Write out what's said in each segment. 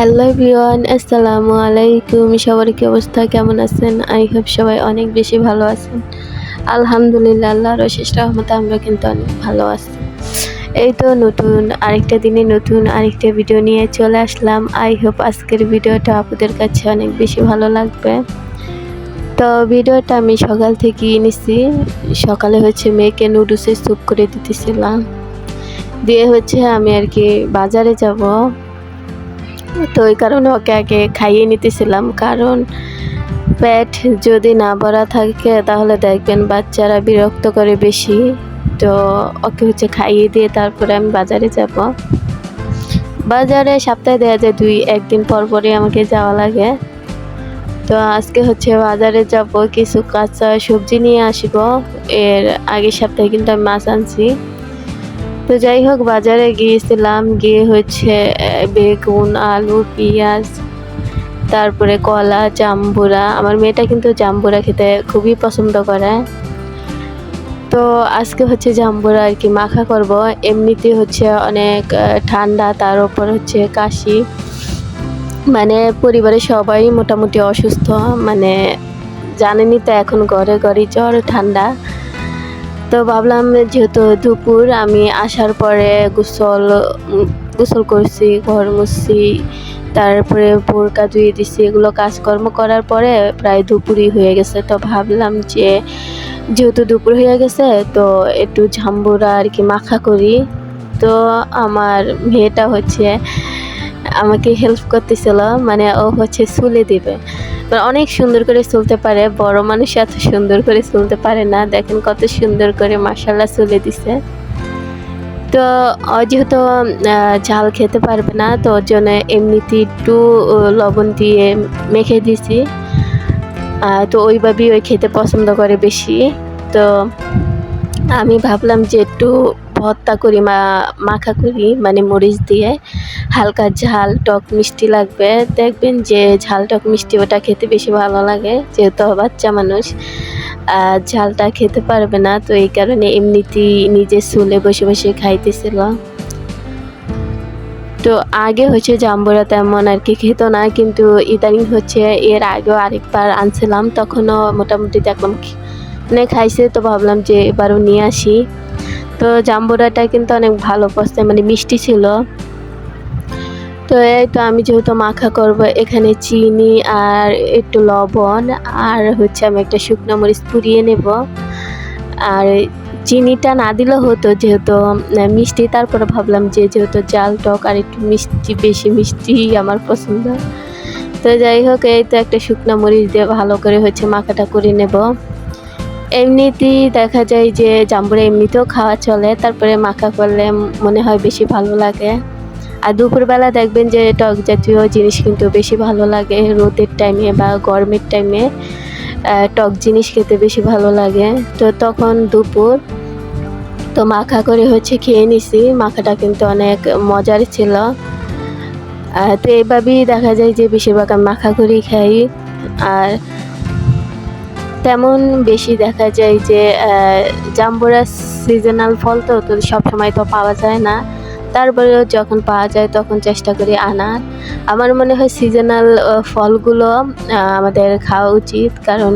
Hello everyone, আসসালামু আলাইকুম। সবার কি অবস্থা? কেমন আছেন? আই হোপ সবাই অনেক বেশি ভালো আছেন। আলহামদুলিল্লাহ, আল্লাহর অশেষ রহমতে আমরা কিন্তু অনেক ভালো আছি। এই তো নতুন আরেকটা দিনে নতুন আরেকটা ভিডিও নিয়ে চলে আসলাম। আই হোপ আজকের ভিডিওটা আপনাদের কাছে অনেক বেশি ভালো লাগবে। তো ভিডিওটা আমি সকাল থেকেই নিছি। সকালে হচ্ছে মেয়েকে নুডলসের স্যুপ করে দিতেছিলাম। দিয়ে হচ্ছে আমি আর কি বাজারে যাব। তো ওই কারণে ওকে আগে খাইয়ে নিতেছিলাম। কারণ পেট যদি না ভরা থাকে, তাহলে দেখবেন বাচ্চারা বিরক্ত করে বেশি। তো ওকে হচ্ছে খাইয়ে দিয়ে তারপরে আমি বাজারে যাব। বাজারে সপ্তাহে দেওয়া যায় দুই, একদিন পর পরই আমাকে যাওয়া লাগে। তো আজকে হচ্ছে বাজারে যাব, কিছু কাঁচা সবজি নিয়ে আসব। এর আগের সপ্তাহে কিন্তু আমি মাছ আনছি। তো যাই হোক, বাজারে গিয়েছিলাম। গিয়ে হচ্ছে বেগুন, আলু, পেঁয়াজ, তারপরে কলা, জাম্বুরা। আমার মেয়েটা কিন্তু জাম্বুরা খেতে খুবই পছন্দ করে। তো আজকে হচ্ছে জাম্বুরা আর কি মাখা করব। এমনিতে হচ্ছে অনেক ঠান্ডা, তার উপর হচ্ছে কাশি। মানে পরিবারের সবাই মোটামুটি অসুস্থ। মানে জানেনই তো এখন ঘরে ঘরে জ্বর, ঠান্ডা। তো ভাবলাম যেহেতু দুপুর, আমি আসার পরে গোসল গোসল করছি, ঘর মুছছি, তারপরে বোরকা ধুয়ে দিছি, এগুলো কাজকর্ম করার পরে প্রায় দুপুরই হয়ে গেছে। তো ভাবলাম যে যেহেতু দুপুর হয়ে গেছে, তো একটু ঝাম্বুরা আর কি মাখা করি। তো আমার মেয়েটা হচ্ছে আমাকে হেল্প করতেছিল মানে ও হচ্ছে চুলে দিবে। অনেক সুন্দর করে চলতে পারে, বড় মানুষ এত সুন্দর করে চলতে পারে না, দেখেন কত সুন্দর করে মাসাল্লাহ চলে দিছে। তো যেহেতু ঝাল খেতে পারবে না, তো ওর জন্য এমনিতে একটু লবণ দিয়ে মেখে দিছি তো ওইভাবেই ওই খেতে পছন্দ করে বেশি। তো আমি ভাবলাম যে একটু ভর্তা করি, মা, মাখা করি মানে মরিচ দিয়ে। হালকা ঝাল, টক মিষ্টি লাগবে। দেখবেন যে ঝাল, টক মিষ্টি ওটা খেতে বেশি ভালো লাগে, যেহেতু বাচ্চা মানুষ। আর ঝালটা খেতে পারবে না, তো এই কারণে এমনিতেই নিজে চুলে বসে বসে খাইতেছিল তো আগে হচ্ছে জাম্বুরা তেমন আর কি খেত না, কিন্তু ইদানিং হচ্ছে এর আগেও আরেকবার আনছিলাম, তখনও মোটামুটি দেখলাম মানে খাইছে, তো ভাবলাম যে এবারও নিয়ে আসি। তো জাম্বুরাটা কিন্তু অনেক ভালো পছন্দ মানে মিষ্টি ছিল। তো এই তো আমি যেহেতু মাখা করব, এখানে চিনি আর একটু লবণ আর হচ্ছে আমি একটা শুকনো মরিচ পুড়িয়ে নেব। আর চিনিটা না দিলেও হতো যেহেতু মিষ্টি, তারপরে ভাবলাম যে যেহেতু জাল, টক আর একটু মিষ্টি, বেশি মিষ্টি আমার পছন্দ। তো যাই হোক, এই তো একটা শুকনো মরিচ দিয়ে ভালো করে হচ্ছে মাখাটা করে নেব। এমনিতেই দেখা যায় যে জাম্বুরা এমনিতেও খাওয়া চলে, তারপরে মাখা করলে মনে হয় বেশি ভালো লাগে। আর দুপুরবেলা দেখবেন যে টক জাতীয় জিনিস কিন্তু বেশি ভালো লাগে, রোদের টাইমে বা গরমের টাইমে টক জিনিস খেতে বেশি ভালো লাগে। তো তখন দুপুর, তো মাখা করে হচ্ছে খেয়ে নিছি, মাখাটা কিন্তু অনেক মজার ছিল। তো এইভাবেই দেখা যায় যে বেশিরভাগ আমি মাখা করেই খাই। আর তেমন বেশি দেখা যায় যে জাম্বুরা সিজনাল ফল তো তো সবসময় তো পাওয়া যায় না। তারপরেও যখন পাওয়া যায় তখন চেষ্টা করি আনার। আমার মনে হয় সিজনাল ফলগুলো আমাদের খাওয়া উচিত। কারণ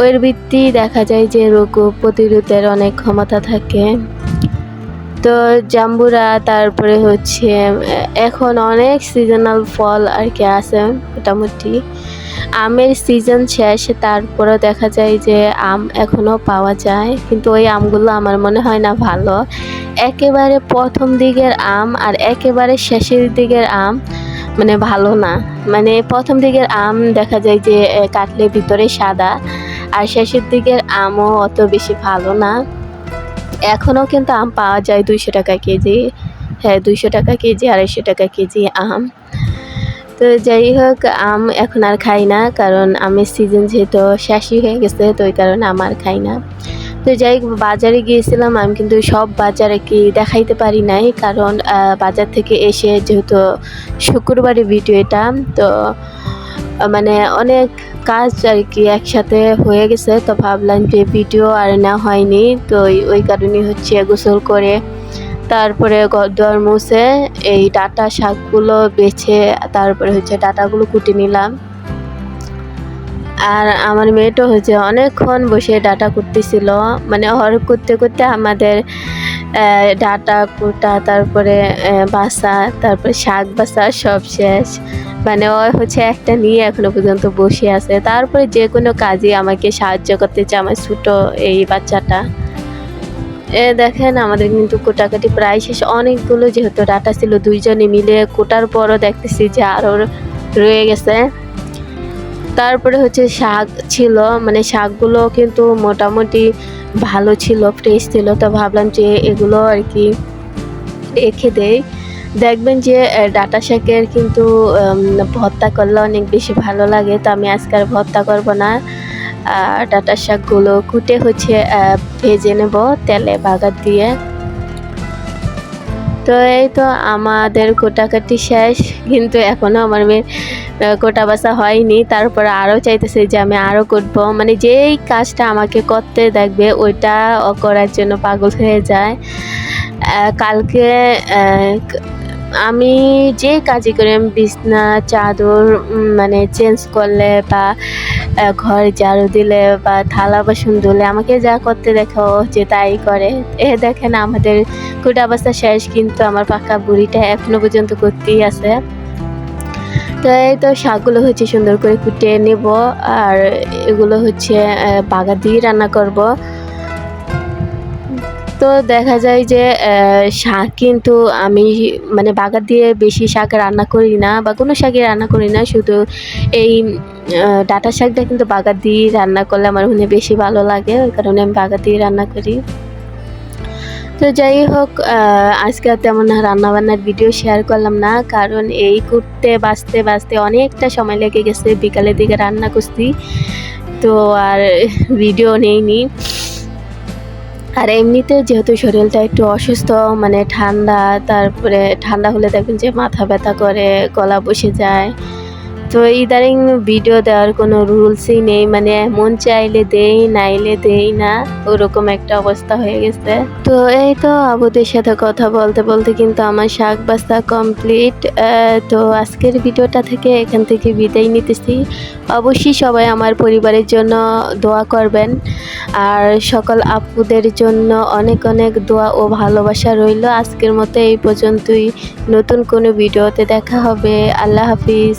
ওর ভিত্তি দেখা যায় যে রোগ প্রতিরোধের অনেক ক্ষমতা থাকে। তো জাম্বুরা, তারপরে হচ্ছে এখন অনেক সিজনাল ফল আর কি আছে মোটামুটি। আমের সিজন শেষ তারপরে দেখা যায় যে আম এখনও পাওয়া যায়। কিন্তু ওই আমগুলো আমার মনে হয় না ভালো। একেবারে প্রথম দিকের আম আর একেবারে শেষের দিকের আম মানে ভালো না। মানে প্রথম দিকের আম দেখা যায় যে কাটলে ভিতরে সাদা আর শেষের দিকের আমও অত বেশি ভালো না। এখনও কিন্তু আম পাওয়া যায় দুইশো টাকা কেজি। হ্যাঁ দুইশো টাকা কেজি, আড়াইশো টাকা কেজি আম। তো যাই হোক আম এখন আর খাই না, কারণ আমের সিজন যেহেতু শেষই হয়ে গেছে, তো ওই কারণে আম আর খাই না। তো যাই বাজারে গিয়েছিলাম, আমি কিন্তু সব বাজারে কি দেখাইতে পারি নাই, কারণ বাজার থেকে এসে যেহেতু শুক্রবারে ভিডিও এটা, তো মানে অনেক কাজ আর কি একসাথে হয়ে গেছে, তো ভাবলাম যে ভিডিও আর না হয়নি, তো ওই কারণে হচ্ছে গোসল করে তারপরে ঘরদোয়ার মুছে এই ডাটা শাকগুলো বেছে তারপরে হচ্ছে ডাটাগুলো কুটে নিলাম। আর আমার মেয়েটা হচ্ছে অনেকক্ষণ বসে ডাটা করতেছিল মানে হর করতে করতে আমাদের ডাটা কুটা, তারপরে বাসা, তারপরে শাক বাসা সব শেষ। মানে ও হচ্ছে একটা নিয়ে এখনও পর্যন্ত বসে আছে। তারপরে যে কোনো কাজে আমাকে সাহায্য করতে চায় আমার ছোটো এই বাচ্চাটা। এ, দেখেন, আমাদের কিন্তু কোটাকাটি প্রায় শেষ। অনেকগুলো যেহেতু ডাটা ছিল, দুইজনে মিলে কোটার পরও দেখতেছি যে আরও রয়ে গেছে। তারপরে হচ্ছে শাক ছিল মানে শাকগুলো কিন্তু মোটামুটি ভালো ছিল ফ্রেশ ছিল। তো ভাবলাম যে এগুলো আর কি রেখে দেই। দেখবেন যে ডাটা শাকের কিন্তু ভর্তা করলে অনেক বেশি ভালো লাগে। তো আমি আজকে আর ভর্তা করব না। ডাটা শাকগুলো কুটে হচ্ছে ভেজে নেব তেলে বাগার দিয়ে। তো এই তো আমাদের কোটাকাটি শেষ, কিন্তু এখনও আমার মেয়ের কোটা বাসা হয়নি। তারপরে আরও চাইতেছে যে আমি আরও করব মানে যেই কাজটা আমাকে করতে দেখবে, ওইটা করার জন্য পাগল হয়ে যায়। কালকে আমি যে কাজই করি, আমি বিছনা, চাদর মানে চেঞ্জ করলে বা ঘর ঝাড়ু দিলে বা থালা বাসন ধুলে আমাকে যা করতে দেখো যে তাই করে। এ দেখেন আমাদের কুটা অবস্থা শেষ, কিন্তু আমার পাকা বুড়িটা এখনও পর্যন্ত করতেই আছে। তো এই তো শাকগুলো হচ্ছে সুন্দর করে কুটে নেব, আর এগুলো হচ্ছে বাগা দিয়ে রান্না করব। তো দেখা যায় যে শাক কিন্তু আমি মানে বাগার দিয়ে বেশি শাক রান্না করি না বা কোনো শাকই রান্না করি না। শুধু এই ডাঁটা শাকটা কিন্তু বাগার দিয়ে রান্না করলে আমার মনে বেশি ভালো লাগে। ওই কারণে আমি বাগার দিয়ে রান্না করি। তো যাই হোক আজকে তেমন রান্না বান্নার ভিডিও শেয়ার করলাম না। কারণ এই করতে, বাঁচতে বাঁচতে অনেকটা সময় লেগে গেছে। বিকালের দিকে রান্না করছি। তো আর ভিডিও নেইনি। আর এমনিতে যেহেতু শরীরটা একটু অসুস্থ মানে ঠান্ডা, তারপরে ঠান্ডা হলে দেখবেন যে মাথা ব্যথা করে, গলা বসে যায়। তো ইদারিং ভিডিও দেওয়ার কোনো রুলসই নেই মানে মন চাইলে দেই, নাইলে দেই না, ওরকম একটা অবস্থা হয়ে গেছে। তো এই তো আবুদের সাথে কথা বলতে বলতে কিন্তু আমার শাক বাস্তা কমপ্লিট তো আজকের ভিডিওটা থেকে এখান থেকে বিদায় নিতেছি। অবশ্যই সবাই আমার পরিবারের জন্য দোয়া করবেন। আর সকল আপুদের জন্য অনেক অনেক দোয়া ও ভালোবাসা রইল। আজকের মতো এই পর্যন্তই। নতুন কোনো ভিডিওতে দেখা হবে। আল্লাহ হাফিজ।